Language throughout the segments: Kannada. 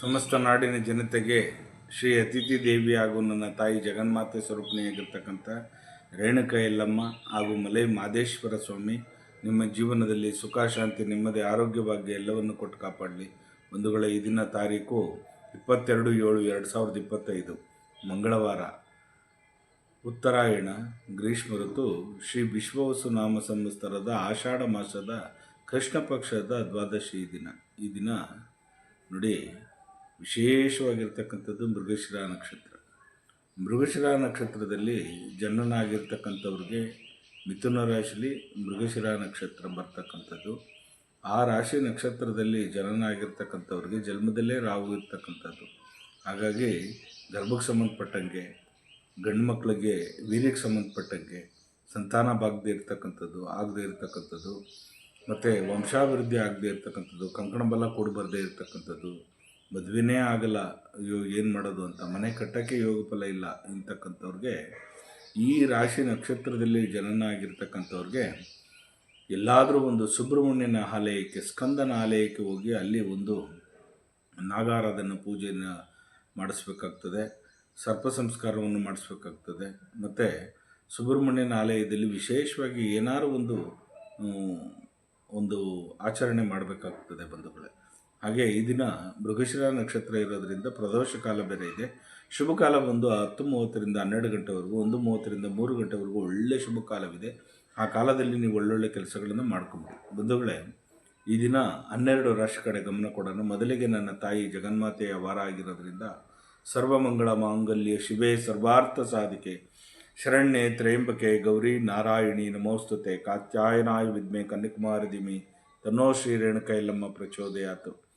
ಸಮಸ್ತ ನಾಡಿನ ಜನತೆಗೆ ಶ್ರೀ ಅತಿಥಿ ದೇವಿ ಹಾಗೂ ನನ್ನ ತಾಯಿ ಜಗನ್ಮಾತೆ ಸ್ವರೂಪಿಣಿಯಾಗಿರ್ತಕ್ಕಂಥ ರೇಣುಕ ಯಲ್ಲಮ್ಮ ಹಾಗೂ ಮಲೈ ಮಾದೇಶ್ವರ ಸ್ವಾಮಿ, ನಿಮ್ಮ ಜೀವನದಲ್ಲಿ ಸುಖ, ಶಾಂತಿ, ನೆಮ್ಮದಿ, ಆರೋಗ್ಯ ಭಾಗ್ಯ ಎಲ್ಲವನ್ನು ಕೊಟ್ಟು ಕಾಪಾಡಲಿ. ಬಂಧುಗಳ, ಈ ದಿನ ತಾರೀಕು ಇಪ್ಪತ್ತೆರಡು ಏಳು ಎರಡು ಸಾವಿರದ ಇಪ್ಪತ್ತೈದು, ಮಂಗಳವಾರ. ಉತ್ತರಾಯಣ, ಗ್ರೀಷ್ಮ ಋತು, ಶ್ರೀ ವಿಶ್ವವಸು ನಾಮ ಸಂವತ್ಸರದ ಆಷಾಢ ಮಾಸದ ಕೃಷ್ಣ ಪಕ್ಷದ ದ್ವಾದಶಿ ದಿನ. ಈ ದಿನ ನೋಡಿ ವಿಶೇಷವಾಗಿರ್ತಕ್ಕಂಥದ್ದು ಮೃಗಶಿರ ನಕ್ಷತ್ರ. ಮೃಗಶಿರ ನಕ್ಷತ್ರದಲ್ಲಿ ಜನನಾಗಿರ್ತಕ್ಕಂಥವ್ರಿಗೆ ಮಿಥುನ ರಾಶಿಲಿ ಮೃಗಶಿರ ನಕ್ಷತ್ರ ಬರ್ತಕ್ಕಂಥದ್ದು. ಆ ರಾಶಿ ನಕ್ಷತ್ರದಲ್ಲಿ ಜನನಾಗಿರ್ತಕ್ಕಂಥವ್ರಿಗೆ ಜನ್ಮದಲ್ಲೇ ರಾಹು ಇರ್ತಕ್ಕಂಥದ್ದು. ಹಾಗಾಗಿ ಗರ್ಭಕ್ಕೆ ಸಂಬಂಧಪಟ್ಟಂಗೆ, ಗಂಡು ಮಕ್ಕಳಿಗೆ ವೀರ್ಯಕ್ಕೆ ಸಂಬಂಧಪಟ್ಟಂಗೆ, ಸಂತಾನ ಬಾಗದೇ ಇರ್ತಕ್ಕಂಥದ್ದು, ಆಗದೇ ಇರ್ತಕ್ಕಂಥದ್ದು. ಮತ್ತು ವಂಶಾಭಿವೃದ್ಧಿ ಆಗದೇ ಇರ್ತಕ್ಕಂಥದ್ದು, ಕಂಕಣ ಬಲ ಕೊಡಬಾರ್ದೇ ಬರದೇ ಇರ್ತಕ್ಕಂಥದ್ದು. ಮದುವೆನೇ ಆಗಲ್ಲ ಅಯ್ಯೋ ಏನು ಮಾಡೋದು ಅಂತ. ಮನೆ ಕಟ್ಟೋಕ್ಕೆ ಯೋಗ ಫಲ ಇಲ್ಲ ಅಂತಕ್ಕಂಥವ್ರಿಗೆ, ಈ ರಾಶಿ ನಕ್ಷತ್ರದಲ್ಲಿ ಜನನ ಆಗಿರ್ತಕ್ಕಂಥವ್ರಿಗೆ ಎಲ್ಲಾದರೂ ಒಂದು ಸುಬ್ರಹ್ಮಣ್ಯನ ಆಲಯಕ್ಕೆ, ಸ್ಕಂದನ ಆಲಯಕ್ಕೆ ಹೋಗಿ ಅಲ್ಲಿ ಒಂದು ನಾಗಾರಾಧನ ಪೂಜೆಯನ್ನು ಮಾಡಿಸ್ಬೇಕಾಗ್ತದೆ, ಸರ್ಪ ಸಂಸ್ಕಾರವನ್ನು ಮಾಡಿಸ್ಬೇಕಾಗ್ತದೆ. ಮತ್ತು ಸುಬ್ರಹ್ಮಣ್ಯನ ಆಲಯದಲ್ಲಿ ವಿಶೇಷವಾಗಿ ಏನಾದ್ರು ಒಂದು ಒಂದು ಆಚರಣೆ ಮಾಡಬೇಕಾಗ್ತದೆ ಬಂಧುಗಳೇ. ಹಾಗೆ ಈ ದಿನ ಮೃಗಶಿರ ನಕ್ಷತ್ರ ಇರೋದ್ರಿಂದ ಪ್ರದೋಷ ಕಾಲ ಬೇರೆ ಇದೆ. ಶುಭ ಕಾಲ ಬಂದು ಹತ್ತು ಮೂವತ್ತರಿಂದ ಹನ್ನೆರಡು ಗಂಟೆವರೆಗೂ, ಒಂದು ಮೂವತ್ತರಿಂದ ಮೂರು ಗಂಟೆವರೆಗೂ ಒಳ್ಳೆ ಶುಭ ಕಾಲವಿದೆ. ಆ ಕಾಲದಲ್ಲಿ ನೀವು ಒಳ್ಳೊಳ್ಳೆ ಕೆಲಸಗಳನ್ನು ಮಾಡ್ಕೊಬೋದು. ಬಂಧುಗಳೇ, ಈ ದಿನ ಹನ್ನೆರಡು ರಾಶಿ ಕಡೆ ಗಮನ ಕೊಡೋಣ. ಮೊದಲಿಗೆ ನನ್ನ ತಾಯಿ ಜಗನ್ಮಾತೆಯ ವಾರ ಆಗಿರೋದ್ರಿಂದ ಸರ್ವಮಂಗಳ ಮಾಂಗಲ್ಯ, ಶಿವೇ ಸರ್ವಾರ್ಥ ಸಾಧಿಕೆ. ಶರಣ್ಯೆ, ತ್ರಯಂಬಕೆ, ಗೌರಿ, ನಾರಾಯಣಿ, ನಮೋಸ್ತುತೆ, ಕಾತ್ಯಾಯನಾಯ ವಿದ್ಮೆ, ಕನ್ಯಕುಮಾರಿ ದಿಮಿ ತನ್ನೋ ಶ್ರೀ ರೇಣುಕೈಲಮ್ಮ ಪ್ರಚೋದಯಾತು.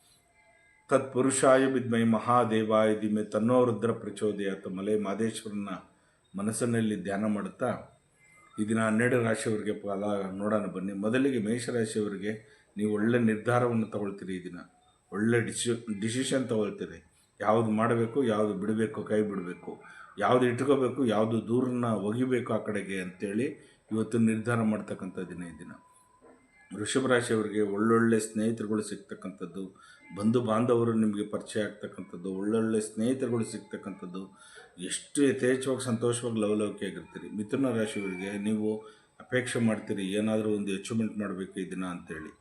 ತತ್ಪುರುಷಾಯ ವಿದ್ಮೈ ಮಹಾದೇವಾಯ ದಿಮೆ ತನ್ನೋ ರುದ್ರ ಪ್ರಚೋದಯಾತ ಮಲೆ ಮಾದೇಶ್ವರನ ಮನಸ್ಸಿನಲ್ಲಿ ಧ್ಯಾನ ಮಾಡುತ್ತಾ ಈ ದಿನ ಹನ್ನೆರಡು ರಾಶಿಯವರಿಗೆ ಫಲ ನೋಡೋಣ ಬನ್ನಿ. ಮೊದಲಿಗೆ ಮೇಷರಾಶಿಯವರಿಗೆ ನೀವು ಒಳ್ಳೆ ನಿರ್ಧಾರವನ್ನು ತಗೊಳ್ತೀರಿ ಈ ದಿನ. ಒಳ್ಳೆ ಡಿಸಿ, ಡಿಸಿಷನ್ ತಗೊಳ್ತೀರಿ. ಯಾವುದು ಮಾಡಬೇಕು, ಯಾವುದು ಬಿಡಬೇಕು, ಕೈ ಬಿಡಬೇಕು, ಯಾವುದು ಇಟ್ಕೋಬೇಕು, ಯಾವುದು ದೂರನ್ನ ಒಗಿಬೇಕು ಆ ಕಡೆಗೆ ಅಂತೇಳಿ ಇವತ್ತು ನಿರ್ಧಾರ ಮಾಡ್ತಕ್ಕಂಥ ದಿನ ಈ ದಿನ. ವೃಷಭ ರಾಶಿಯವರಿಗೆ ಒಳ್ಳೊಳ್ಳೆ ಸ್ನೇಹಿತರುಗಳು ಸಿಗ್ತಕ್ಕಂಥದ್ದು, ಬಂಧು ಬಾಂಧವರು ನಿಮಗೆ ಪರಿಚಯ ಆಗ್ತಕ್ಕಂಥದ್ದು, ಒಳ್ಳೊಳ್ಳೆ ಸ್ನೇಹಿತರುಗಳು ಸಿಗ್ತಕ್ಕಂಥದ್ದು, ಎಷ್ಟು ಯಥೇಚ್ಛವಾಗಿ ಸಂತೋಷವಾಗಿ ಲವಲವಿಕೆಯಾಗಿರ್ತೀರಿ ಮಿಥುನ ರಾಶಿಯವರಿಗೆ ನೀವು ಅಪೇಕ್ಷೆ ಮಾಡ್ತೀರಿ, ಏನಾದರೂ ಒಂದು ಅಚೀವ್ಮೆಂಟ್ ಮಾಡಬೇಕು ಈ ದಿನ ಅಂತೇಳಿ.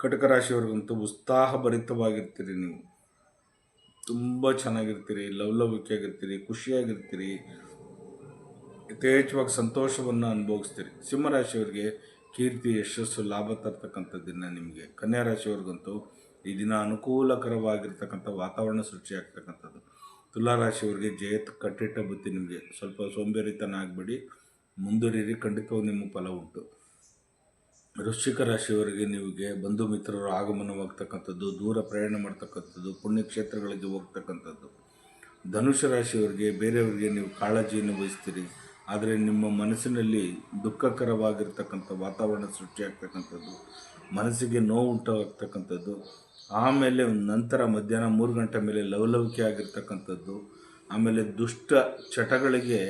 ಕಟಕ ರಾಶಿಯವ್ರಿಗಂತೂ ಉತ್ಸಾಹಭರಿತವಾಗಿರ್ತೀರಿ ನೀವು. ತುಂಬ ಚೆನ್ನಾಗಿರ್ತೀರಿ ಲವಲವಿಕೆಯಾಗಿರ್ತೀರಿ ಖುಷಿಯಾಗಿರ್ತೀರಿ, ಯಥೇಚ್ಛವಾಗಿ ಸಂತೋಷವನ್ನು ಅನುಭವಿಸ್ತೀರಿ. ಸಿಂಹರಾಶಿಯವರಿಗೆ ಕೀರ್ತಿ, ಯಶಸ್ಸು, ಲಾಭ ತರ್ತಕ್ಕಂಥ ದಿನ ನಿಮಗೆ. ಕನ್ಯಾ ರಾಶಿಯವ್ರಿಗಂತೂ ಈ ದಿನ ಅನುಕೂಲಕರವಾಗಿರ್ತಕ್ಕಂಥ ವಾತಾವರಣ ಸೃಷ್ಟಿಯಾಗ್ತಕ್ಕಂಥದ್ದು ತುಲಾ ರಾಶಿಯವರಿಗೆ ಜಯ ಕಟ್ಟಿಟ್ಟ ಬುತ್ತಿ ನಿಮಗೆ. ಸ್ವಲ್ಪ ಸೋಂಬೇರಿತನ ಆಗಬೇಡಿ. ಮುಂದುವರಿರಿ ಖಂಡಿತವಾಗಿ ನಿಮ್ಮ ಫಲ ಉಂಟು. ವೃಶ್ಚಿಕ ರಾಶಿಯವರಿಗೆ ನಿಮಗೆ ಬಂಧು ಮಿತ್ರರು ಆಗಮನವಾಗ್ತಕ್ಕಂಥದ್ದು, ದೂರ ಪ್ರಯಾಣ ಮಾಡ್ತಕ್ಕಂಥದ್ದು ಪುಣ್ಯಕ್ಷೇತ್ರಗಳಿಗೆ ಹೋಗ್ತಕ್ಕಂಥದ್ದು. ಧನುಷ ರಾಶಿಯವರಿಗೆ, ಬೇರೆಯವರಿಗೆ ನೀವು ಕಾಳಜಿಯನ್ನು ವಹಿಸ್ತೀರಿ. ಆದರೆ ನಿಮ್ಮ ಮನಸ್ಸಿನಲ್ಲಿ ದುಃಖಕರವಾಗಿರ್ತಕ್ಕಂಥ ವಾತಾವರಣ ಸೃಷ್ಟಿಯಾಗ್ತಕ್ಕಂಥದ್ದು, ಮನಸ್ಸಿಗೆ ನೋವು ಉಂಟಾಗ್ತಕ್ಕಂಥದ್ದು, ಆಮೇಲೆ ನಂತರ ಮಧ್ಯಾಹ್ನ ಮೂರು ಗಂಟೆ ಮೇಲೆ ಲವಲವಿಕೆ ಆಗಿರ್ತಕ್ಕಂಥದ್ದು, ಆಮೇಲೆ ದುಷ್ಟ ಚಟಗಳಿಗೆ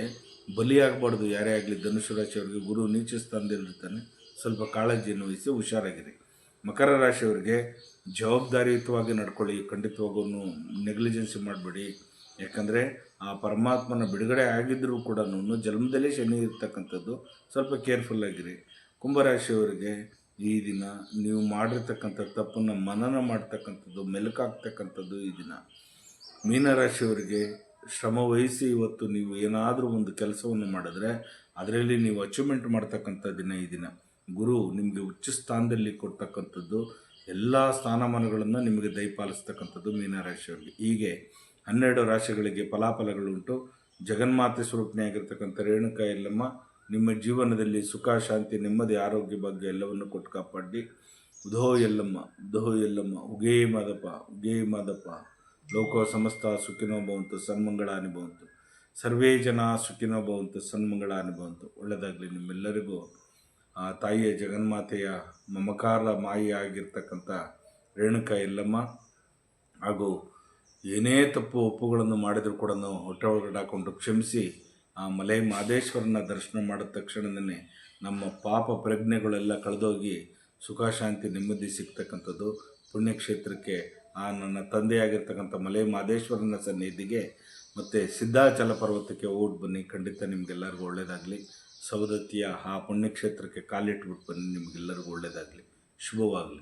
ಬಲಿಯಾಗಬಾರ್ದು, ಯಾರೇ ಆಗಲಿ ಧನುಷು ರಾಶಿಯವರಿಗೆ ಗುರು ನೀಚ ಸ್ಥಾನದಲ್ಲಿರ್ತಾನೆ, ಸ್ವಲ್ಪ ಕಾಳಜಿಯನ್ನು ವಹಿಸಿ ಹುಷಾರಾಗಿರಿ. ಮಕರ ರಾಶಿಯವರಿಗೆ ಜವಾಬ್ದಾರಿಯುತವಾಗಿ ನಡ್ಕೊಳ್ಳಿ, ಖಂಡಿತವಾಗೂ ನೆಗ್ಲಿಜೆನ್ಸಿ ಮಾಡಬೇಡಿ. ಯಾಕಂದರೆ ಆ ಪರಮಾತ್ಮನ ಬಿಡುಗಡೆ ಆಗಿದ್ದರೂ ಕೂಡ ಜನ್ಮದಲ್ಲೇ ಶನಿ ಇರ್ತಕ್ಕಂಥದ್ದು ಸ್ವಲ್ಪ ಕೇರ್ಫುಲ್ ಆಗಿರಿ. ಕುಂಭರಾಶಿಯವರಿಗೆ ಈ ದಿನ ನೀವು ಮಾಡಿರ್ತಕ್ಕಂಥ ತಪ್ಪನ್ನು ಮನನ ಮಾಡ್ತಕ್ಕಂಥದ್ದು, ಮೆಲುಕಾಗ್ತಕ್ಕಂಥದ್ದು ಈ ದಿನ. ಮೀನರಾಶಿಯವರಿಗೆ ಶ್ರಮ ವಹಿಸಿ ಇವತ್ತು ನೀವು ಏನಾದರೂ ಒಂದು ಕೆಲಸವನ್ನು ಮಾಡಿದ್ರೆ ಅದರಲ್ಲಿ ನೀವು ಅಚೀವ್ಮೆಂಟ್ ಮಾಡ್ತಕ್ಕಂಥ ದಿನ ಈ ದಿನ. ಗುರು, ನಿಮಗೆ ಉಚ್ಚ ಸ್ಥಾನದಲ್ಲಿ ಕೊಡ್ತಕ್ಕಂಥದ್ದು ಎಲ್ಲ ಸ್ಥಾನಮಾನಗಳನ್ನು ನಿಮಗೆ ದಯಪಾಲಿಸ್ತಕ್ಕಂಥದ್ದು ಮೀನರಾಶಿಯವರಿಗೆ. ಹೀಗೆ ಹನ್ನೆರಡು ರಾಶಿಗಳಿಗೆ ಫಲಾಫಲಗಳುಂಟು. ಜಗನ್ಮಾತೆ ಸ್ವರೂಪಣೆಯಾಗಿರ್ತಕ್ಕಂಥ ರೇಣುಕ ಎಲ್ಲಮ್ಮ, ನಿಮ್ಮ ಜೀವನದಲ್ಲಿ ಸುಖ, ಶಾಂತಿ, ನೆಮ್ಮದಿ, ಆರೋಗ್ಯ ಬಗ್ಗೆ ಎಲ್ಲವನ್ನು ಕೊಟ್ಟು ಕಾಪಾಡಿ. ಉಧೋ ಎಲ್ಲಮ್ಮ ಉಧೋ ಎಲ್ಲಮ್ಮ, ಉಗೇ ಮಾದಪ್ಪ ಉಗೇ ಮಾದಪ್ಪ. ಲೋಕ ಸಮಸ್ತ ಸುಖಿನೋ ಭವಂತು, ಸನ್ಮಂಗಳಾನಿ ಭವಂತು. ಸರ್ವೇ ಜನ ಸುಖಿನೋ ಭವಂತು, ಸನ್ಮಂಗಳಾನಿ ಭವಂತು. ಒಳ್ಳೆಯದಾಗಲಿ ನಿಮ್ಮೆಲ್ಲರಿಗೂ. ಆ ತಾಯಿಯ ಜಗನ್ಮಾತೆಯ ಮಮಕಾರ ಮಾಯಿ ಆಗಿರ್ತಕ್ಕಂಥ ರೇಣುಕ ಎಲ್ಲಮ್ಮ ಹಾಗೂ ಏನೇ ತಪ್ಪು ಒಪ್ಪುಗಳನ್ನು ಮಾಡಿದರೂ ಕೂಡ ಹೊಟ್ಟೆ ಒಳಗಡೆ ಹಾಕ್ಕೊಂಡು ಕ್ಷಮಿಸಿ ಆ ಮಲೆ ಮಾದೇಶ್ವರನ ದರ್ಶನ ಮಾಡಿದ ತಕ್ಷಣವೇ ನಮ್ಮ ಪಾಪ ಪ್ರಜ್ಞೆಗಳೆಲ್ಲ ಕಳೆದೋಗಿ ಸುಖ, ಶಾಂತಿ, ನೆಮ್ಮದಿ ಸಿಗ್ತಕ್ಕಂಥದ್ದು. ಪುಣ್ಯಕ್ಷೇತ್ರಕ್ಕೆ ಆ ನನ್ನ ತಂದೆಯಾಗಿರ್ತಕ್ಕಂಥ ಮಲೆ ಮಹದೇಶ್ವರನ ಸನ್ನಿಧಿಗೆ ಮತ್ತು ಸಿದ್ಧಾಚಲ ಪರ್ವತಕ್ಕೆ ಹೋಗ್ಬಿಟ್ಟು ಬನ್ನಿ. ಖಂಡಿತ ನಿಮಗೆಲ್ಲರಿಗೂ ಒಳ್ಳೆಯದಾಗಲಿ ಸವದತ್ತಿಯ ಆ ಪುಣ್ಯಕ್ಷೇತ್ರಕ್ಕೆ ಕಾಲಿಟ್ಬಿಟ್ಟು ಬನ್ನಿ. ನಿಮಗೆಲ್ಲರಿಗೂ ಒಳ್ಳೆಯದಾಗಲಿ ಶುಭವಾಗಲಿ.